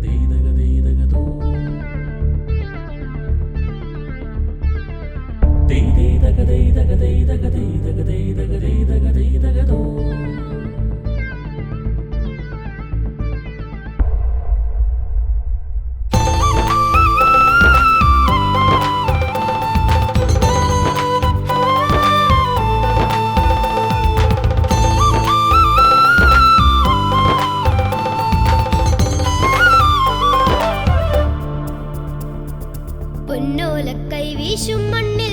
പൊന്നോലക്കൈ വീശും മണ്ണിൽ പുലിമേളമായി